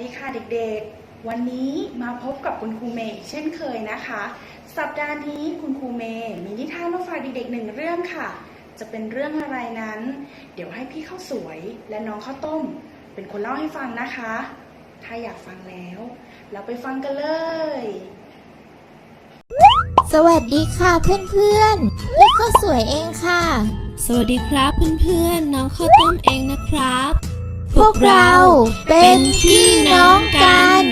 ดีค่ะเด็กๆ วันนี้มาพบกับคุณครูเมย์อีกเช่นเคยนะคะ สัปดาห์นี้คุณครูเมย์มีนิทานมาฝากเด็กๆหนึ่งเรื่องค่ะ จะเป็นเรื่องอะไรนั้น เดี๋ยวให้พี่ข้าวสวยและน้องข้าวต้ม เป็นคนเล่าให้ฟังนะคะ ถ้าอยากฟังแล้ว เราไปฟังกันเลย สวัสดีค่ะเพื่อนๆพี่ข้าวสวยเองค่ะ สวัสดีครับเพื่อนๆน้องข้าวต้มเองนะครับ พวกเราเป็นพี่น้องกัน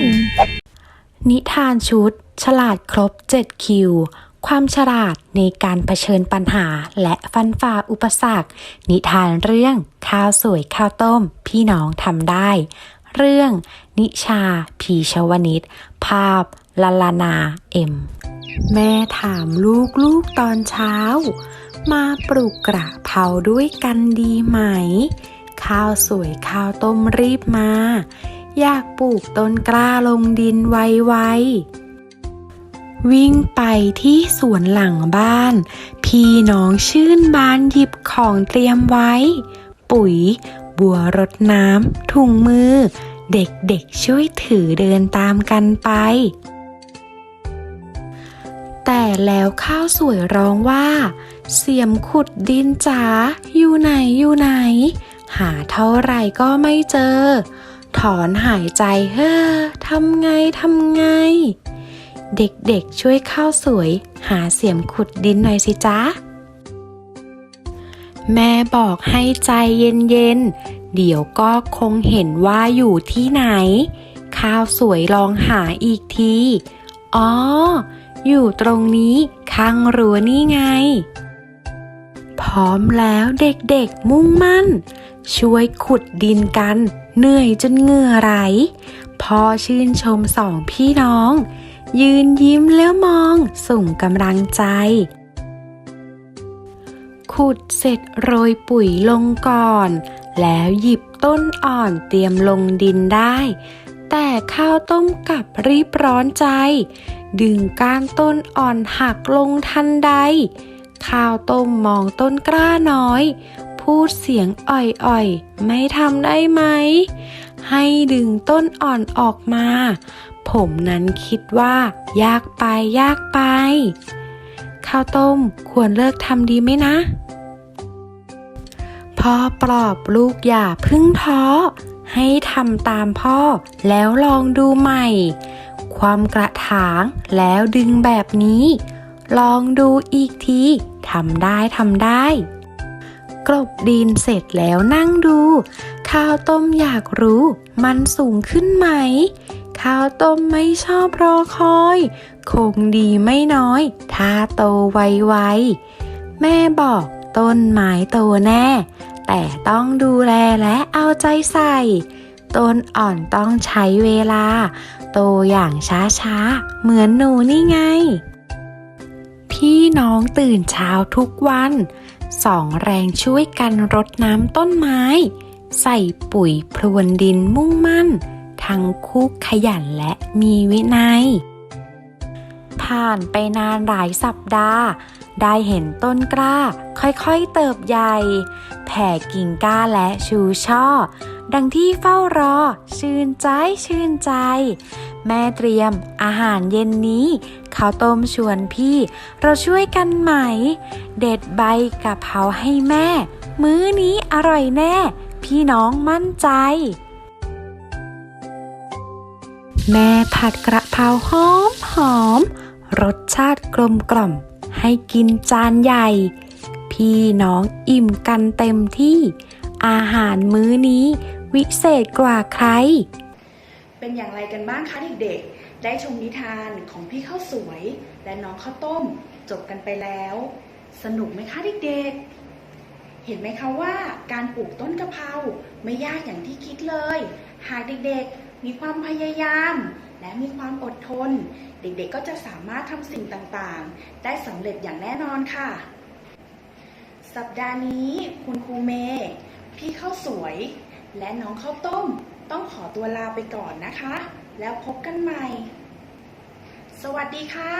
นิทานชุด ฉลาดครบ 7 คิว ความฉลาดในการเผชิญปัญหาและฟันฝ่าอุปสรรค นิทานเรื่องข้าวสวยข้าวต้ม พี่น้องทำได้ เรื่อง นิชา พีชวนิชภาพลลานาเอ็ม แม่ถามลูกลูกตอนเช้า มาปลูกกระเพราด้วยกันดีไหม ข้าวสวยข้าวต้มรีบมา อยากปลูกต้นกล้าลงดินไวๆวิ่งไปที่สวนหลังบ้าน พี่น้องชื่นบานหยิบของเตรียมไว้ ปุ๋ย บัวรดน้ำถุงมือ เด็กๆช่วยถือเดินตามกันไปแต่แล้วข้าวสวยร้องว่า เสียมขุดดินจ๋าอยู่ไหนอยู่ไหน หาเท่าไหร่ก็ไม่เจอ ถอนหายใจเฮ้อทำไงทำไง เด็กๆช่วยข้าวสวย หาเสียมขุดดินหน่อยสิจ๊ะ แม่บอกให้ใจเย็นๆ เดี๋ยวก็คงเห็นว่าอยู่ที่ไหน ข้าวสวยลองหาอีกที อ๋อ อยู่ตรงนี้ข้างรั้วนี่ไง พร้อมแล้วเด็กๆมุ่งมั่น ช่วยขุดดินกัน เหนื่อยจนเหงื่อไหลพ่อชื่นชมสองพี่น้อง ยืนยิ้มแล้วมองส่งกำลังใจ ขุดเสร็จโรยปุ๋ยลงก่อน แล้วหยิบต้นอ่อนเตรียมลงดินได้ แต่ข้าวต้มกับรีบร้อนใจ ดึงก้านต้นอ่อนหักลงทันใด ข้าวต้มมองต้นกล้าน้อย พูดเสียงอ่อยๆ ไม่ทำได้ไหม ให้ดึงต้นอ่อนออกมา ผมนั้นคิดว่า ยากไปยากไป ข้าวต้มควรเลิกทำดีไหมนะพ่อปลอบลูกอย่าพึ่งท้อ ให้ทำตามพ่อแล้วลองดูใหม่ ความกระถางแล้วดึงแบบนี้ ลองดูอีกทีทำได้ทำได้ กลบดินเสร็จแล้วนั่งดู ข้าวต้มอยากรู้ มันสูงขึ้นไหม ข้าวต้มไม่ชอบรอคอย คงดีไม่น้อย ถ้าโตไวๆแม่บอกต้นไม้โตแน่ แต่ต้องดูแลและเอาใจใส่ ต้นอ่อนต้องใช้เวลา โตอย่างช้าๆ เหมือนหนูนี่ไง พี่น้องตื่นเช้าทุกวันสองแรงช่วยกันรดน้ำต้นไม้ ใส่ปุ๋ยพรวนดินมุ่งมั่น ทั้งคู่ขยันและมีวินัย ผ่านไปนานหลายสัปดาห์ ได้เห็นต้นกล้า ค่อยๆเติบใหญ่ แผ่กิ่งก้านและชูช่อ ดังที่เฝ้ารอ ชื่นใจชื่นใจ แม่เตรียม อาหารเย็นนี้ข้าวต้มชวนพี่ เราช่วยกันไหม เด็ดใบกะเพราให้แม่ มื้อนี้อร่อยแน่ พี่น้องมั่นใจ แม่ผัดกระเพราหอมหอม รสชาติกลมกล่อม ให้กินจานใหญ่ พี่น้องอิ่มกันเต็มที่ อาหารมื้อนี้วิเศษกว่าใคร เป็นอย่างไรกันบ้างคะเด็กๆ ได้ชมนิทานของพี่ข้าวสวย และน้องข้าวต้มจบกันไปแล้ว สนุกไหมคะเด็กๆ เห็นไหมคะว่าการปลูกต้นกะเพราไม่ยากอย่างที่คิดเลย หากเด็กๆ มีความพยายาม และมีความอดทน เด็กๆ ก็จะสามารถทำสิ่งต่างๆ ได้สำเร็จอย่างแน่นอนค่ะ สัปดาห์นี้คุณครูเมย์พี่ข้าวสวย และน้องข้าวต้ม ต้องขอตัวลาไปก่อนนะคะ แล้วพบกันใหม่ สวัสดีค่ะ